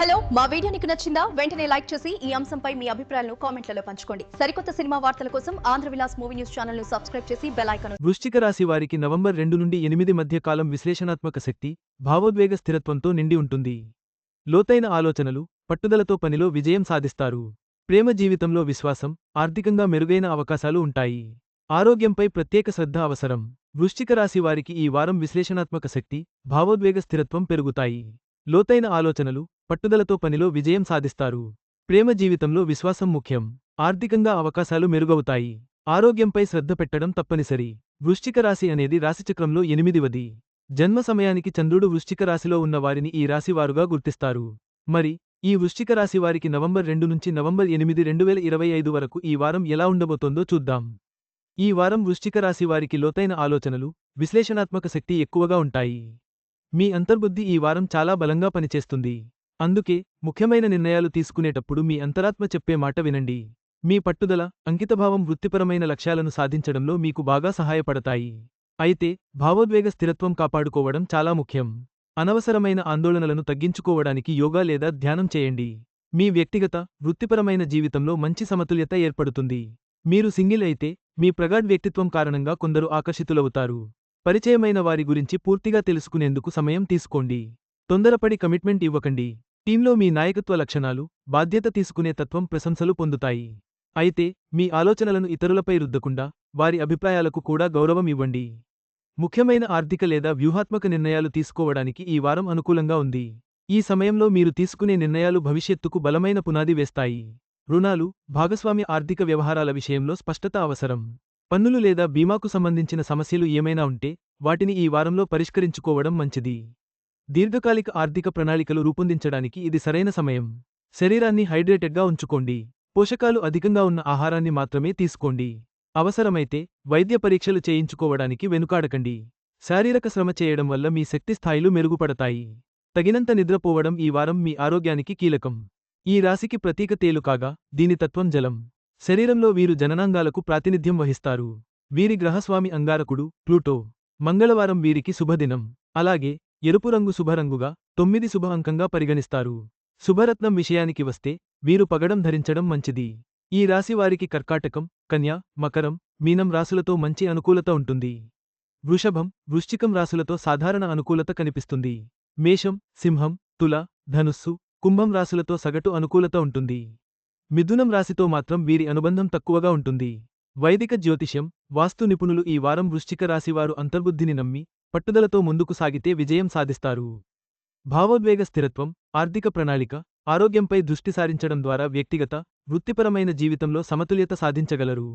Hello మా video నీకు నచ్చిందా? వెంటనే లైక్ చేసి ఈ అంశంపై మీ అభిప్రాయాలను కామెంట్లలో పంచుకోండి. సరికొత్త సినిమా వార్తల కోసం ఆంధ్ర విలాస్ మూవీ న్యూస్ ఛానల్ను సబ్స్క్రైబ్ చేసి బెల్ ఐకాన్ వృశ్చిక రాశి వారికి నవంబర్ రెండు నుండి ఎనిమిది మధ్య కాలం విశ్లేషణాత్మక శక్తి భావోద్వేగ స్థిరత్వంతో నిండి ఉంటుంది. లోతైన ఆలోచనలు పట్టుదలతో పనిలో విజయం సాధిస్తారు. ప్రేమ జీవితంలో విశ్వాసం ఆర్థికంగా మెరుగైన అవకాశాలు ఉంటాయి. ఆరోగ్యంపై ప్రత్యేక శ్రద్ధ అవసరం. వృశ్చిక రాశి వారికి ఈ వారం విశ్లేషణాత్మక శక్తి భావోద్వేగ స్థిరత్వం పెరుగుతాయి. లోతైన ఆలోచనలు పట్టుదలతో పనిలో విజయం సాధిస్తారు. ప్రేమ జీవితంలో విశ్వాసం ముఖ్యం. ఆర్థికంగా అవకాశాలు మెరుగవుతాయి. ఆరోగ్యంపై శ్రద్ధ పెట్టడం తప్పనిసరి. వృశ్చిక రాశి అనేది రాశిచక్రంలో ఎనిమిదివది. జన్మ సమయానికి చంద్రుడు వృశ్చిక రాశిలో ఉన్న వారిని ఈ రాశివారుగా గుర్తిస్తారు. మరి ఈ వృశ్చిక రాశి వారికి నవంబర్ రెండు నుంచి నవంబర్ ఎనిమిది రెండు వేల ఇరవై ఐదు వరకు ఈ వారం ఎలా ఉండబోతోందో చూద్దాం. ఈ వారం వృశ్చిక రాశి వారికి లోతైన ఆలోచనలు విశ్లేషణాత్మక శక్తి ఎక్కువగా ఉంటాయి. మీ అంతర్బుద్ధి ఈ వారం చాలా బలంగా పనిచేస్తుంది. అందుకే ముఖ్యమైన నిర్ణయాలు తీసుకునేటప్పుడు మీ అంతరాత్మ చెప్పే మాట వినండి. మీ పట్టుదల అంకితభావం వృత్తిపరమైన లక్ష్యాలను సాధించడంలో మీకు బాగా సహాయపడతాయి. అయితే భావోద్వేగ స్థిరత్వం కాపాడుకోవడం చాలా ముఖ్యం. అనవసరమైన ఆందోళనలను తగ్గించుకోవడానికి యోగా లేదా ధ్యానం చేయండి. మీ వ్యక్తిగత వృత్తిపరమైన జీవితంలో మంచి సమతుల్యత ఏర్పడుతుంది. మీరు సింగిల్ అయితే మీ ప్రగాఢ్ వ్యక్తిత్వం కారణంగా కొందరు ఆకర్షితులవుతారు. పరిచయమైన వారి గురించి పూర్తిగా తెలుసుకునేందుకు సమయం తీసుకోండి. తొందరపడి కమిట్మెంట్ ఇవ్వకండి. టీంలో మీ నాయకత్వ లక్షణాలు బాధ్యత తీసుకునే తత్వం ప్రశంసలు పొందుతాయి. అయితే మీ ఆలోచనలను ఇతరులపై రుద్దకుండా వారి అభిప్రాయాలకు కూడా గౌరవం ఇవ్వండి. ముఖ్యమైన ఆర్థిక లేదా వ్యూహాత్మక నిర్ణయాలు తీసుకోవడానికి ఈ వారం అనుకూలంగా ఉంది. ఈ సమయంలో మీరు తీసుకునే నిర్ణయాలు భవిష్యత్తుకు బలమైన పునాది వేస్తాయి. రుణాలు భాగస్వామ్య ఆర్థిక వ్యవహారాల విషయంలో స్పష్టత అవసరం. పన్నులు లేదా బీమాకు సంబంధించిన సమస్యలు ఏమైనా ఉంటే వాటిని ఈ వారంలో పరిష్కరించుకోవడం మంచిది. దీర్ఘకాలిక ఆర్థిక ప్రణాళికలు రూపొందించడానికి ఇది సరైన సమయం. శరీరాన్ని హైడ్రేటెడ్గా ఉంచుకోండి. పోషకాలు అధికంగా ఉన్న ఆహారాన్ని మాత్రమే తీసుకోండి. అవసరమైతే వైద్య పరీక్షలు చేయించుకోవడానికి వెనుకాడకండి. శారీరక శ్రమ చేయడం వల్ల మీ శక్తి స్థాయిలు మెరుగుపడతాయి. తగినంత నిద్రపోవడం ఈ వారం మీ ఆరోగ్యానికి కీలకం. ఈ రాశికి ప్రతీక తేలు కాగా దీని తత్వం జలం. శరీరంలో వీరు జననాంగాలకు ప్రాతినిధ్యం వహిస్తారు. వీరి గ్రహస్వామి అంగారకుడు ప్లూటో. మంగళవారం వీరికి శుభదినం. అలాగే ఎరుపు రంగు శుభరంగుగా తొమ్మిది శుభ అంకంగా పరిగణిస్తారు. శుభరత్నం విషయానికి వస్తే వీరు పగడం ధరించడం మంచిది. ఈ రాశివారికి కర్కాటకం కన్య మకరం మీనం రాసులతో మంచి అనుకూలత ఉంటుంది. వృషభం వృశ్చికం రాసులతో సాధారణ అనుకూలత కనిపిస్తుంది. మేషం సింహం తుల ధనుస్సు కుంభం రాసులతో సగటు అనుకూలత ఉంటుంది. మిథునం రాశితో మాత్రం వీరి అనుబంధం తక్కువగా ఉంటుంది. వైదిక జ్యోతిష్యం వాస్తు నిపుణులు ఈ వారం వృశ్చిక రాశివారు అంతర్బుద్ధిని నమ్మి పట్టుదలతో ముందుకు సాగితే విజయం సాధిస్తారు. భావోద్వేగ స్థిరత్వం ఆర్థిక ప్రణాళిక ఆరోగ్యంపై దృష్టి సారించడం ద్వారా వ్యక్తిగత వృత్తిపరమైన జీవితంలో సమతుల్యత సాధించగలరు.